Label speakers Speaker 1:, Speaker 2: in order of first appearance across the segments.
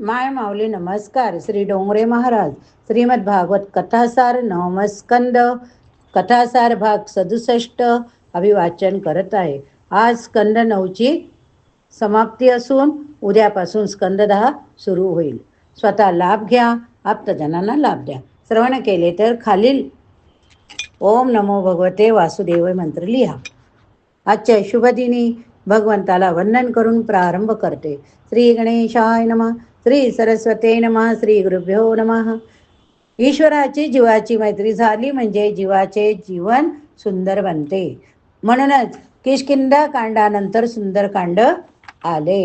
Speaker 1: माय माऊली नमस्कार. श्री डोंगरे महाराज. श्रीमद भागवत कथासार नवमस्कंद. कथासार भाग सदुसष्ट. अभिवाचन करत आहे. आज स्कंद नऊची समाप्ती असून उद्यापासून स्कंद दहा सुरू होईल. स्वतः लाभ घ्या आप्तजनांना लाभ द्या. श्रवण केले तर खालील. ओम नमो भगवते वासुदेव मंत्र लिहा. आजच्या शुभदिनी भगवंताला वंदन करून प्रारंभ करते. श्री गणेशाय नमः. श्री सरस्वते नमः श्री गुरुभ्यो नमः. ईश्वराची जीवाची मैत्री झाली म्हणजे जीवाचे जीवन सुंदर बनते म्हणूनच किशकिंदा कांडानंतर सुंदरकांड आले.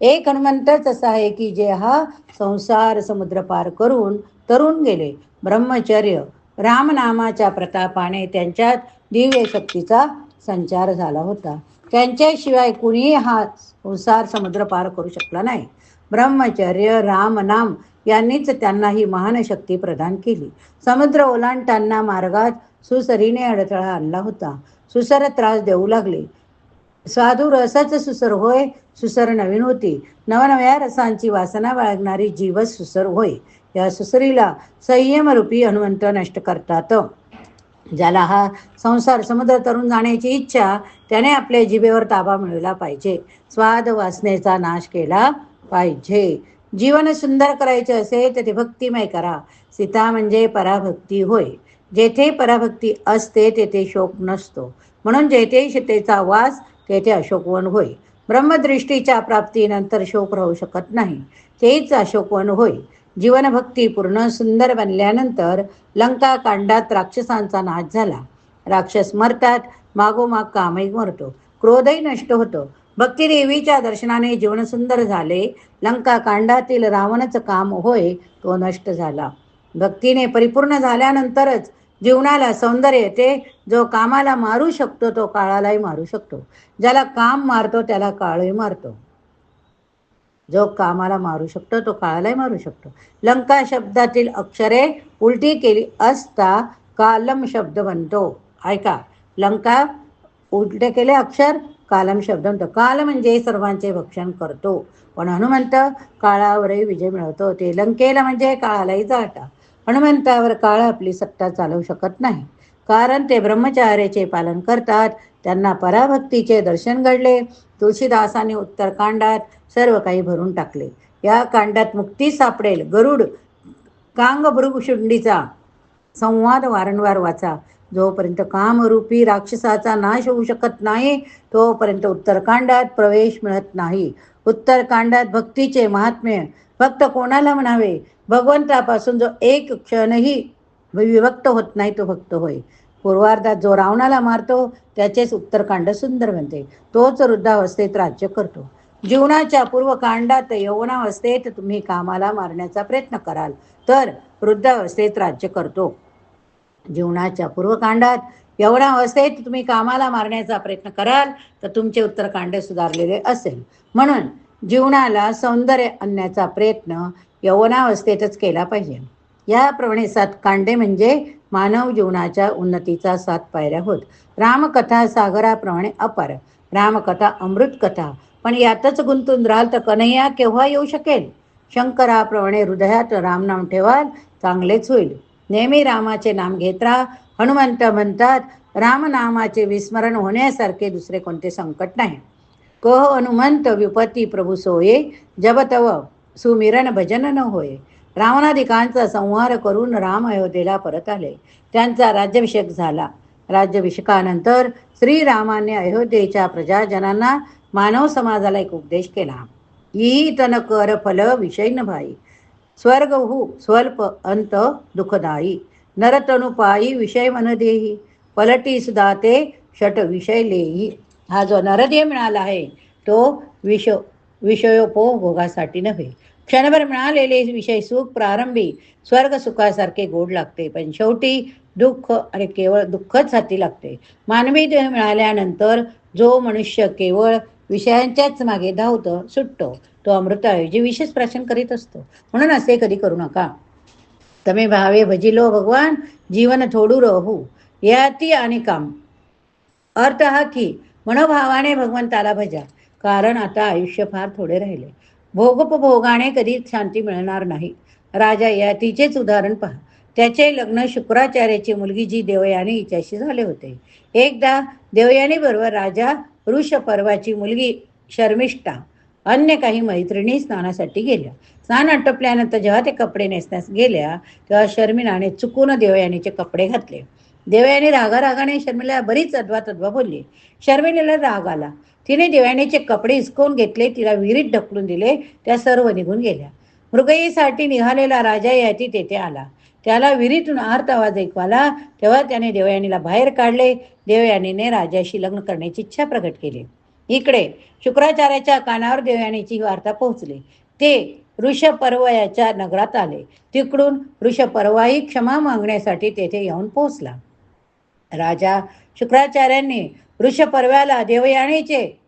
Speaker 1: एक हनुमंतच असा आहे की जे हा संसार समुद्र पार करून तरुण गेले. ब्रह्मचर्य रामनामाच्या प्रतापाने त्यांच्यात दिव्य शक्तीचा संचार झाला होता. त्यांच्याशिवाय कुणीही हा संसार समुद्र पार करू शकला नाही. ब्रह्मचर्य रामनाम यांनीच त्यांना ही महान शक्ती प्रदान केली. समुद्र ओलांडताना मार्गात सुसरीने अडथळा आणला होता. सुसर त्रास देऊ लागले. साधू रसाच सुसर होय सुसर नवीन होती. नवनव्या रसांची वासना बाळगणारी जीवच सुसर होय. या सुसरीला संयमरूपी हनुमंत नष्ट करतात. ज्याला हा संसार समुद्र तरुण जाण्याची इच्छा त्याने आपल्या जिभेवर ताबा मिळवला पाहिजे. स्वाद वासनेचा नाश केला पाहिजे. जीवन सुंदर करायचे असेल तर ते भक्तिमय करा. सीता म्हणजे पराभक्ती होय. जेथे पराभक्ती असते तेथे शोक नसतो. म्हणून जेथे सीतेचा वास तेथे अशोकवन होय. ब्रह्मदृष्टीच्या प्राप्तीनंतर शोक राहू शकत नाही. तेच अशोकवन होय. जीवनभक्ती पूर्ण सुंदर बनल्यानंतर लंका कांडात राक्षसांचा नाश झाला. राक्षस मरतात मागोमाग कामही मरतो. क्रोधही नष्ट होतो. भक्तिदेवीच्या दर्शनाने जीवन सुंदर झाले. लंका कांडातील रावणाचं काम होय तो नष्ट झाला. भक्तीने परिपूर्ण झाल्यानंतरच जीवनाला सौंदर्य येते. जो कामाला मारू शकतो तो काळालाही मारू शकतो. ज्याला काम मारतो त्याला काळही मारतो. जो कामाला मारू शकतो तो काळालाही मारू शकतो. लंका शब्दातील अक्षरे उलटी केली असता कालम शब्द बनतो ऐका लंका उलटे केले अक्षर कालम शब्द म्हणतो. काल म्हणजे सर्वांचे भक्षण करतो. पण हनुमंत काळावरही विजय मिळवतो. ते लंकेला म्हणजे काळालाही जाटा हनुमंतावर काळ आपली सत्ता चालवू शकत नाही. कारण ते ब्रह्मचार्याचे पालन करतात. त्यांना पराभक्तीचे दर्शन घडले. तुळशीदासाने उत्तरकांडात सर्व काही भरून टाकले. या कांडात मुक्ती सापडेल. गरुड कांगभृगशुंडीचा संवाद वारंवार वाचा. जोपर्यंत कामरूपी राक्षसाचा नाश होऊ शकत नाही तोपर्यंत उत्तरकांडात प्रवेश मिळत नाही. उत्तरकांडात भक्तीचे महात्म्य फक्त कोणाला म्हणावे? भगवंतापासून जो एक क्षणही विभक्त होत नाही तो भक्त होय. पूर्वार्धात जो रावणाला मारतो त्याचेच उत्तरकांड सुंदर बनते. तोच वृद्धावस्थेत राज्य करतो. जीवनाच्या पूर्वकांडात यवनावस्थेत तुम्ही कामाला मारण्याचा प्रयत्न कराल तर वृद्धावस्थेत राज्य करतो. जीवनाच्या पूर्वकांडात यवनावस्थेत तुम्ही कामाला मारण्याचा प्रयत्न कराल तर तुमचे उत्तरकांड सुधारलेले असेल. म्हणून जीवनाला सौंदर्य आणण्याचा प्रयत्न यवनावस्थेतच केला पाहिजे. याप्रमाणे सात कांडे म्हणजे मानव जीवनाच्या उन्नतीचा सात पायऱ्या होत. रामकथा सागराप्रमाणे अपार. रामकथा अमृत कथा पण यातच गुंतून राहाल तर कन्हैया केव्हा येऊ शकेल? शंकराप्रमाणे हृदयात रामनाम ठेवाल चांगलेच होईल. नेहमी रामाचे नाम घेत राहा हनुमंत म्हणतात रामनामाचे विस्मरण होण्यासारखे दुसरे कोणते संकट नाही. कह हनुमंत विपत्ती प्रभू सोये जब तव सुमिरन भजन न होय. रावणाधिकांचा संहार करून राम अयोध्येला परत आले. त्यांचा राज्याभिषेक झाला. राज्याभिषेकानंतर श्रीरामाने अयोध्येच्या प्रजाजनांना मानव समाजाला एक उपदेश केला. ई तन कर फल विषय न भाई. स्वर्ग हु स्वल्प अंत दुःखदायी. नरतनुपायी विषय मन देही. पलटी सुदाते षट विषय लेही. हा जो नरदेह मिळाला आहे तो विष विषयोपभोगासाठी नव्हे. क्षणभर मिळालेले विषय सुख प्रारंभी स्वर्ग सुखासारखे गोड लागते. पण शेवटी दुःख आणि केवळ दुःखच हाती लागते. मानवी देह मिळाल्यानंतर जो मनुष्य केवळ विषयांच्याच मागे धावतो सुटतो तो अमृताऐवजी विशेष प्राशन करीत असतो. म्हणून असे कधी करू नका. तमे भावे भजिलो भगवान जीवन थोडू रहू. याती आणि काम. अर्थ हा की मनोभावाने भगवंताला भजा. कारण आता आयुष्य फार थोडे राहिले. भोगोपभोगाने कधी शांती मिळणार नाही. राजा ययातीचेच उदाहरण पहा. त्याचे लग्न शुक्राचार्याची मुलगी जी देवयानी हिच्याशी झाले होते. एकदा देवयानी बरोबर राजा ऋष पर्वाची मुलगी शर्मिष्ठा अन्य काही मैत्रिणी स्नानासाठी गेल्या. स्नान आटपल्यानंतर जेव्हा ते कपडे नेसण्यास गेल्या तेव्हा शर्मिनाने चुकून देवयानीचे कपडे घातले. देवयानी रागा रागाने शर्मिला बरीच अद्वा तद्वा बोलली. शर्मिलेला राग आला. तिने देवयानीचे कपडे हिसकवून घेतले तिला विहिरीत ढकलून दिले त्या सर्व निघून गेल्या. मृगईसाठी निघालेला राजा याती तेथे आला. त्याला विहिरीतून आर्त आवाज ऐकू आला तेव्हा त्याने देवयानीला बाहेर काढले. देवयानीने राजाशी लग्न करण्याची इच्छा प्रकट केली. इकडे शुक्राचार्याच्या कानावर देवयानीची वार्ता पोहोचली. ते ऋषपर्वयाच्या नगरात आले. तिकडून ऋषपर्वाही क्षमा मागण्यासाठी तेथे येऊन पोहोचला. राजा शुक्राचार्यांनी ऋषपर्व्याला देवयानीचे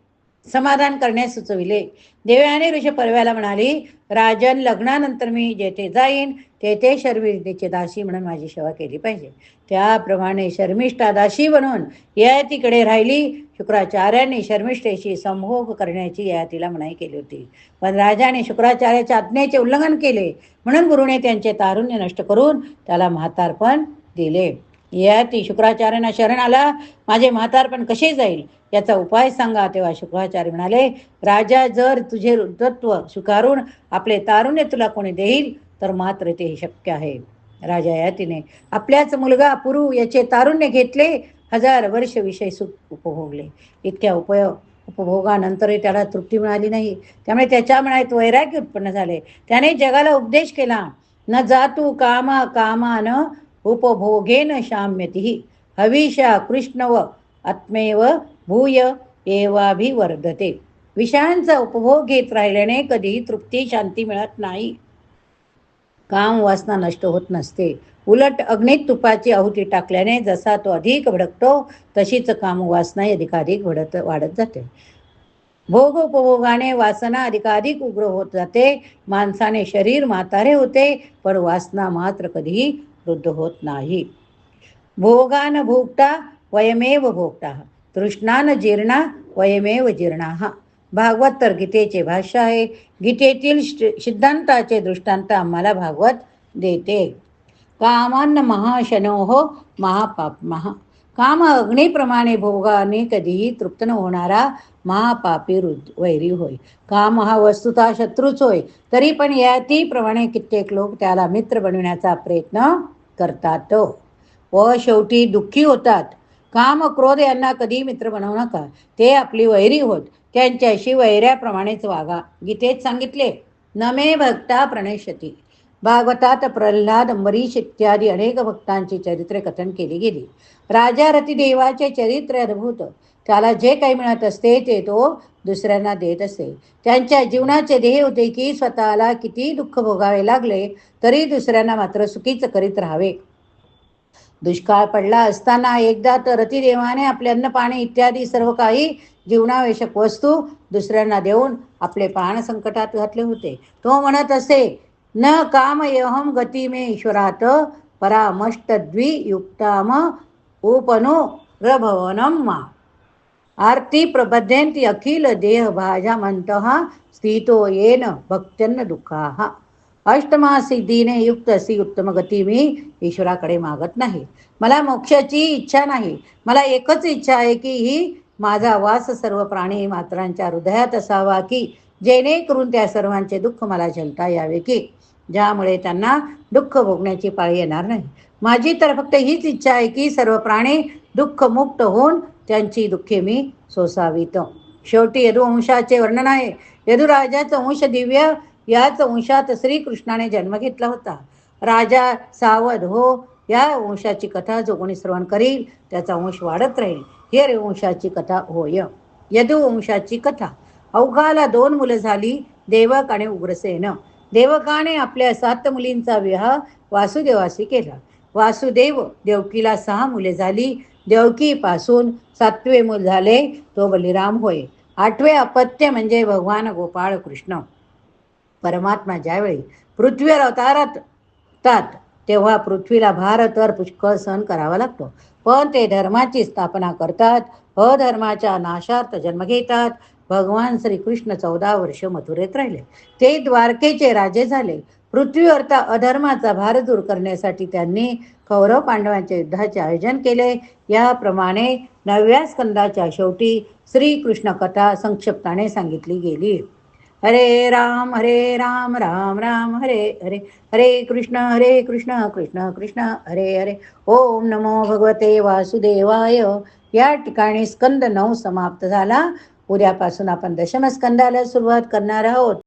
Speaker 1: समाधान करण्यास सुचविले. देवयानी ऋषपर्व्याला म्हणाली राजन लग्नानंतर मी जेथे जाईन तेथे शर्मिष्ठेचे दासी म्हणून माझी सेवा केली पाहिजे. त्याप्रमाणे शर्मिष्ठा दासी बनून ययातीकडे राहिली. शुक्राचार्यांनी शर्मिष्ठेशी संभोग करण्याची ययातीला मनाई केली होती. पण राजाने शुक्राचार्याच्या आज्ञेचे उल्लंघन केले. म्हणून गुरुने त्यांचे तारुण्य नष्ट करून त्याला म्हातारपण दिले. ययाती शुक्राचार्यांना शरण आला. माझे म्हातारपण कसे जाईल? याचा उपाय सांगा. तेव्हा शुक्राचार्य म्हणाले राजा जर तुझे रुद्रत्व स्वीकारून आपले तारुण्य तुला कोणी देईल तर मात्र ते शक्य आहे. राजा यातीने आपल्याच मुलगा पुरु याचे तारुण्य घेतले हजार वर्ष विषय सुख उपभोगले. इतक्या उपयोग उपभोगानंतरही त्याला तृप्ती मिळाली नाही. त्यामुळे त्याच्या मनात वैराग्य उत्पन्न झाले. त्याने जगाला उपदेश केला. न जातू कामा कामान उपभोगेन शाम्यतिः। हविषा कृष्णव आत्मेव भूय एवाभिवर्धते। विषयांचा उपभोग घेत राहिल्याने कधीही तृप्ती शांती मिळत नाही। काम वासना नष्ट होत नसते। उलट अग्नीत तुपाची आहुती टाकल्याने जसा तो अधिक भडकतो तशीच काम वासना अधिकाधिक भडत वाढत जाते। भोग उपभोगाने वासना अधिकाधिक उग्र होत जाते। माणसाने शरीर म्हातारे होते पण वासना मात्र कधीही वृद्ध होत नाही. भोगान भोगता वयमेव भोगता तृष्णान जीर्णा वयमेव जीर्णा. भागवत तर गीतेचे भाष्य आहे. गीतेतील सिद्धांताचे दृष्टांत आम्हाला भागवत देते. कामान्न महाशनोह महापाप महा काम अग्नीप्रमाणे भोगाने कधीही तृप्त न होणारा महापापी रुद वैरी होय. काम हा वस्तुता शत्रूच होय. तरी पण यातीप्रमाणे कित्येक लोक त्याला मित्र बनविण्याचा प्रयत्न करतात. व शेवटी दुःखी होतात. काम क्रोध यांना कधी मित्र बनवू नका. ते आपली वैरी होत. त्यांच्याशी वैऱ्याप्रमाणेच वागा. गीतेत सांगितले नमे भक्ता प्रणेशती भागवतात प्रल्हाद अंबरीश इत्यादी अनेक भक्तांची चरित्रे कथन केली गेली. राजा रतिदेवाचे चरित्र अद्भुत. त्याला जे काही मिळत असते ते तो दुसऱ्यांना देत असे. त्यांच्या जीवनाचे ध्येय होते की स्वतःला किती दुःख भोगावे लागले तरी दुसऱ्यांना मात्र सुखीच करीत राहावे. दुष्काळ पडला असताना एकदा तर रतिदेवाने आपले अन्न पाणी इत्यादी सर्व काही जीवनावश्यक वस्तू दुसऱ्यांना देऊन आपले प्राण संकटात घातले होते. तो म्हणत असे न काम एहम गती मे ईश्वरात परामष्टद्वियुक्ताम उपनो रभवनम मा. आरती प्रबध्यंती अखिल देह भाजामंत स्थितो येन भक्त्यन्न दुःखा। अष्टमा सिद्धीने युक्त अशी उत्तम गती मी ईश्वराकडे मागत नाही। मला मोक्षाची इच्छा नाही। मला एकच इच्छा आहे की ही माझा वास सर्व प्राणी मात्रांच्या हृदयात असावा की जेणेकरून त्या सर्वांचे दुःख मला झेलता यावे की ज्यामुळे त्यांना दुःख भोगण्याची पाळी येणार नाही। माझी तर फक्त हीच इच्छा आहे की सर्व प्राणी दुःखमुक्त होऊन त्यांची दुःखे मी सोसावीत. शेवटी यदुवंशाचे वर्णन आहे. यदुराजाचं वंश दिव्य याच वंशात श्रीकृष्णाने जन्म घेतला होता. राजा सावध हो या वंशाची कथा जो कोणी श्रवण करील त्याचा वंश वाढत राहील. हे वंशाची कथा होय. यदुवंशाची कथा. अवघाला दोन मुलं झाली देवक आणि उग्रसेन. देवकाने आपल्या सात मुलींचा विवाह वासुदेवाशी केला. वासुदेव देवकीला सहा मुले झाली देवकीपासून सातवे मूल झाले तो बलिराम होय. आठवे अपत्य म्हणजे भगवान गोपाळ कृष्ण. परमात्मा ज्यावेळी पृथ्वीवर अवतारात तात तेव्हा पृथ्वीला भारतवर पुष्कळ सहन करावा लागतो. पण ते धर्माची स्थापना करतात अधर्माच्या नाशार्थ जन्म घेतात. भगवान श्रीकृष्ण चौदा वर्ष मथुरेत राहिले. ते द्वारकेचे राजे झाले. पृथ्वीवरचा अधर्माचा भार दूर करण्यासाठी त्यांनी कौरव पांडवांच्या युद्धाचे आयोजन केले. याप्रमाणे नवव्या स्कंदाच्या शेवटी श्रीकृष्ण कथा संक्षिप्ताने सांगितली गेली. हरे राम हरे राम राम राम हरे हरे हरे कृष्ण हरे कृष्ण कृष्ण कृष्ण हरे हरे. ओम नमो भगवते वासुदेवाय. या ठिकाणी स्कंद नऊ समाप्त झाला. उद्यापासून आपण दशमस्कंदाला सुरुवात करणार आहोत.